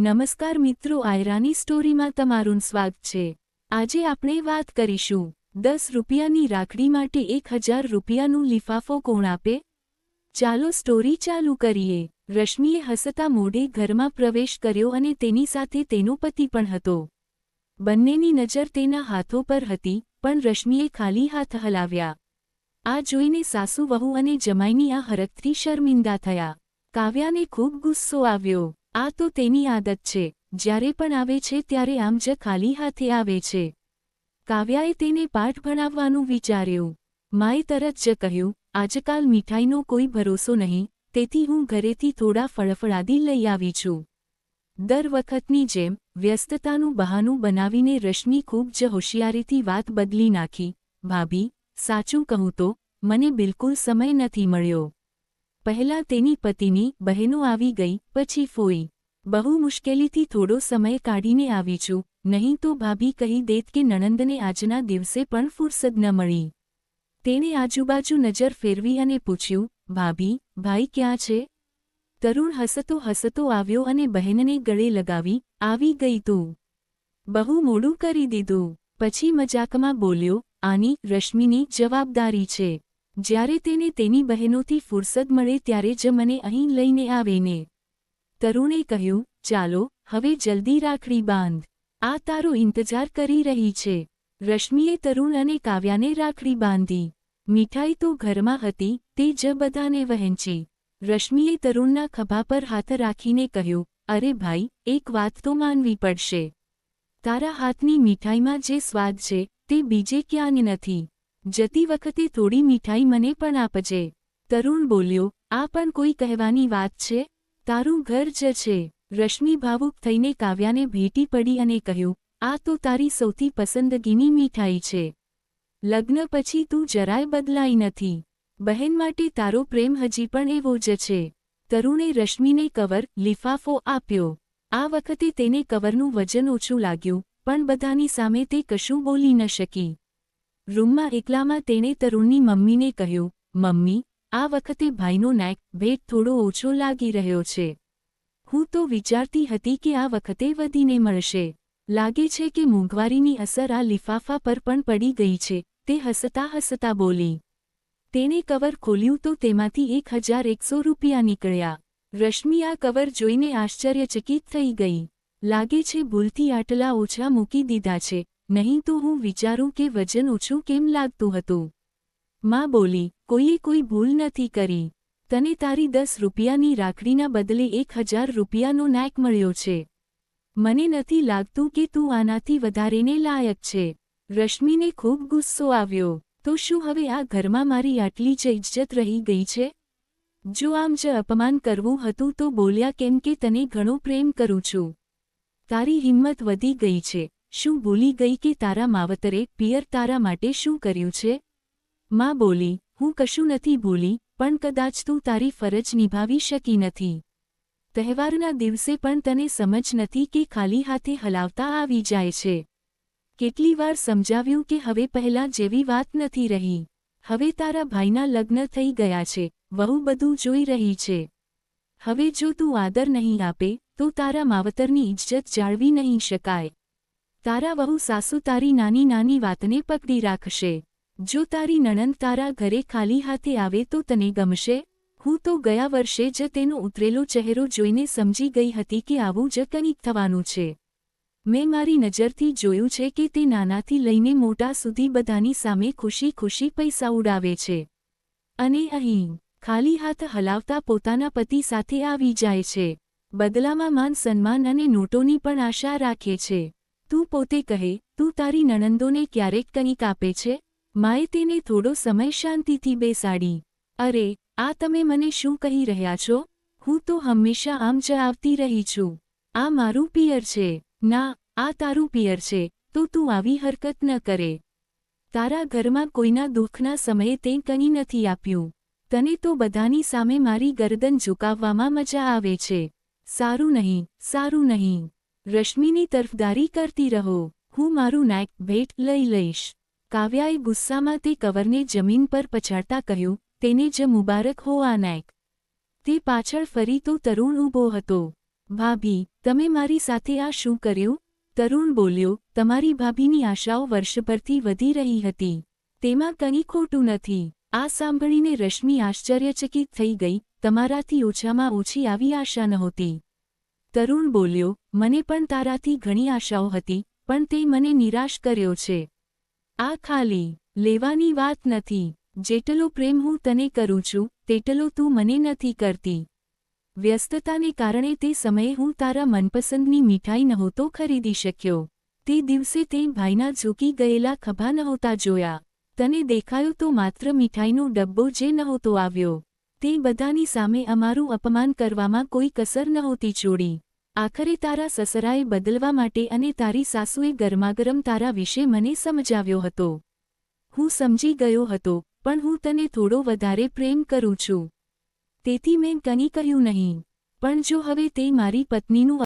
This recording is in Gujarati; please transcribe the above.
નમસ્કાર મિત્રો, આયરાની સ્ટોરીમાં તમારું સ્વાગત છે. આજે આપણે વાત કરીશું, દસ રૂપિયાની રાખડી માટે એક હજાર રૂપિયાનું લિફાફો કોણ આપે? ચાલો સ્ટોરી ચાલુ કરીએ. રશ્મિએ હસતા મોઢે ઘરમાં પ્રવેશ કર્યો અને તેની સાથે તેનો પતિ પણ હતો. બંનેની નજર તેના હાથો પર હતી, પણ રશ્મિએ ખાલી હાથ હલાવ્યા. આ જોઈને સાસુ વહુ અને જમાઈની આ હરકથી શર્મિંદા થયા. કાવ્યાને ખૂબ ગુસ્સો આવ્યો. આ તો તેની આદત છે. જ્યારે પણ આવે છે ત્યારે આમ જ ખાલી હાથે આવે છે. કાવ્યાએ તેને પાઠ ભણાવવાનું વિચાર્યું. માએ તરત જ કહ્યું, આજકાલ મીઠાઈનો કોઈ ભરોસો નહીં, તેથી હું ઘરેથી થોડા ફળફળાદી લઈ આવી છું. દર વખતની જેમ, વ્યસ્તતાનું બહાનું બનાવીને રશ્મિ ખૂબ જ હોશિયારીથી વાત બદલી નાખી. ભાભી, સાચું કહું તો, મને બિલકુલ સમય નથી મળ્યો. પહેલાં તેની પતિની બહેનો આવી ગઈ, પછી ફોઈ. બહુ મુશ્કેલીથી થોડો સમય કાઢીને આવી છું, નહીં તો ભાભી કહી દેત કે નણંદને આજના દિવસે પણ ફુરસદ ન મળી. તેણે આજુબાજુ નજર ફેરવી અને પૂછ્યું, ભાભી, ભાઈ ક્યાં છે? તરુણ હસતો હસતો આવ્યો અને બહેનને ગળે લગાવી, આવી ગઈ તું. બહુ મોડું કરી દીધું. પછી મજાકમાં બોલ્યો, આની રશ્મિની જવાબદારી છે. જ્યારે તેને તેની બહેનોથી ફુરસદ મળે ત્યારે જ મને અહીં લઈને આવેને. તરુણે કહ્યું, ચાલો, હવે જલ્દી રાખડી બાંધ. આ તારો ઇંતજાર કરી રહી છે. રશ્મિએ તરુણ અને કાવ્યાને રાખડી બાંધી. મીઠાઈ તો ઘરમાં હતી, તે જ બધાને વહેંચી. રશ્મિએ તરુણના ખભા પર હાથ રાખીને કહ્યું, અરે ભાઈ, એક વાત તો માનવી પડશે. તારા હાથની મીઠાઈમાં જે સ્વાદ છે, તે બીજે ક્યાંય નથી. જતી વખતે થોડી મીઠાઈ મને પણ આપજે. તરુણ બોલ્યો, આ પણ કોઈ કહેવાની વાત છે? તારું ઘર જ છે. રશ્મિ ભાવુક થઈને કાવ્યાને ભેટી પડી અને કહ્યું, આ તો તારી સૌથી પસંદગીની મીઠાઈ છે. લગ્ન પછી તું જરાય બદલાઈ નથી. બહેન માટે તારો પ્રેમ હજી પણ એવો જ છે. તરુણે રશ્મિને કવર, લિફાફો આપ્યો. આ વખતે તેને કવરનું વજન ઓછું લાગ્યું, પણ બધાની સામે તે કશું બોલી ન શકી. રૂમમાં એકલામાં તેણે તરુણની મમ્મીને કહ્યું, મમ્મી, આ વખતે ભાઈનો નાયક ભેટ થોડો ઓછો લાગી રહ્યો છે. હું તો વિચારતી હતી કે આ વખતે વધીને મળશે. લાગે છે કે મોંઘવારીની અસર આ લિફાફા પર પણ પડી ગઈ છે. તે હસતા હસતા બોલી. તેણે કવર ખોલ્યું તો તેમાંથી એક હજાર એકસો રૂપિયા નીકળ્યા. રશ્મિ આ કવર જોઈને આશ્ચર્યચકિત થઈ ગઈ. લાગે છે ભૂલથી આટલા ઓછા મૂકી દીધા છે. નહીં તો હું વિચારું કે વજન ઓછું કેમ લાગતું હતું? માં બોલી, કોઈએ કોઈ ભૂલ નથી કરી. તને તારી દસ રૂપિયાની રાખડીના બદલે એક હજાર રૂપિયાનો નાક મળ્યો છે. મને નથી લાગતું કે તું આનાથી વધારેને લાયક છે. રશ્મિને ખૂબ ગુસ્સો આવ્યો. તો શું હવે આ ઘરમાં મારી આટલી જ ઇજ્જત રહી ગઈ છે? જો આમ જ અપમાન કરવું હતું તો બોલ્યા કેમ કે તને ઘણો પ્રેમ કરું છું. તારી હિંમત વધી ગઈ છે. શું ભૂલી ગઈ કે તારા માવતરે પિયર તારા માટે શું કર્યું છે? માં બોલી, હું કશું નથી ભૂલી, પણ કદાચ તું તારી ફરજ નિભાવી શકી નથી. તહેવારના દિવસે પણ તને સમજ નથી કે ખાલી હાથે હલાવતા આવી જાય છે. કેટલી વાર સમજાવ્યું કે હવે પહેલાં જેવી વાત નથી રહી. હવે તારા ભાઈના લગ્ન થઈ ગયા છે, વહુ બધું જોઈ રહી છે. હવે જો તું આદર નહીં આપે, તો તારા માવતરની ઇજ્જત જાળવી નહીં શકાય. તારા વહુ સાસુ તારી નાની નાની વાતને પકડી રાખશે. જો તારી નણંદ તારા ઘરે ખાલી હાથે આવે તો તને ગમશે? હું તો ગયા વર્ષે જ તેનો ઉતરેલો ચહેરો જોઈને સમજી ગઈ હતી કે આવું જ કંઈક થવાનું છે. મેં મારી નજરથી જોયું છે કે તે નાનાથી લઈને મોટા સુધી બધાની સામે ખુશી ખુશી પૈસા ઉડાવે છે. અને અહીં, ખાલી હાથ હલાવતા પોતાના પતિ સાથે આવી જાય છે. બદલામાં માન સન્માન અને નોટોની પણ આશા રાખે છે. તું પોતે કહે, તું તારી નણંદોને ક્યારેક કંઈક આપે છે? માએ તેને થોડો સમય શાંતિથી બેસાડી. અરે, આ તમે મને શું કહી રહ્યા છો? હું તો હંમેશા આમ જ આવતી રહી છું. આ મારું પિયર છે. ના, આ તારું પિયર છે, તો તું આવી હરકત ન કરે. તારા ઘરમાં કોઈના દુઃખના સમયે તે કંઈ નથી આપ્યું. તને તો બધાની સામે મારી ગરદન ઝુકાવવામાં મજા આવે છે. સારું નહીં સારું નહીં. રશ્મિની તરફદારી કરતી રહો. હું મારું નાયક ભેટ લઈ લઈશ. કાવ્યાએ ગુસ્સામાં તે કવરને જમીન પર પછાડતા કહ્યું, તેને જ મુબારક હો આ નાયક. તે પાછળ ફરી તો તરુણ ઊભો હતો. ભાભી, તમે મારી સાથે આ શું કર્યું? તરુણ બોલ્યો, તમારી ભાભીની આશાઓ વર્ષભરથી વધી રહી હતી. તેમાં કંઈ ખોટું નથી. આ સાંભળીને રશ્મિ આશ્ચર્યચકિત થઈ ગઈ, તમારાથી ઓછામાં ઓછી આવી આશા નહોતી. તરુણ બોલ્યો, મને પણ તારાથી ઘણી આશાઓ હતી, પણ તે મને નિરાશ કર્યો છે. આ ખાલી, લેવાની વાત નથી. જેટલો પ્રેમ હું તને કરું છું, તેટલો તું મને નથી કરતી. વ્યસ્તતાને કારણે તે સમયે હું તારા મનપસંદની મીઠાઈ નહોતો ખરીદી શક્યો. તે દિવસે તે ભાઈના ઝૂકી ગયેલા ખભા નહોતા જોયા. તને દેખાયો તો માત્ર મીઠાઈનો ડબ્બો જે નહોતો આવ્યો. તે બધાની સામે અમારું અપમાન કરવામાં કોઈ કસર નહોતી છોડી. આખરે તારા સસરાએ બદલવા માટે અને તારી સાસુએ ગરમાગરમ તારા વિશે મને સમજાવ્યો હતો. હું સમજી ગયો હતો, પણ હું તને થોડો વધારે પ્રેમ કરું છું. તેથી મેં કંઈ કહ્યું નહીં. પણ જો હવે તે મારી પત્નીનું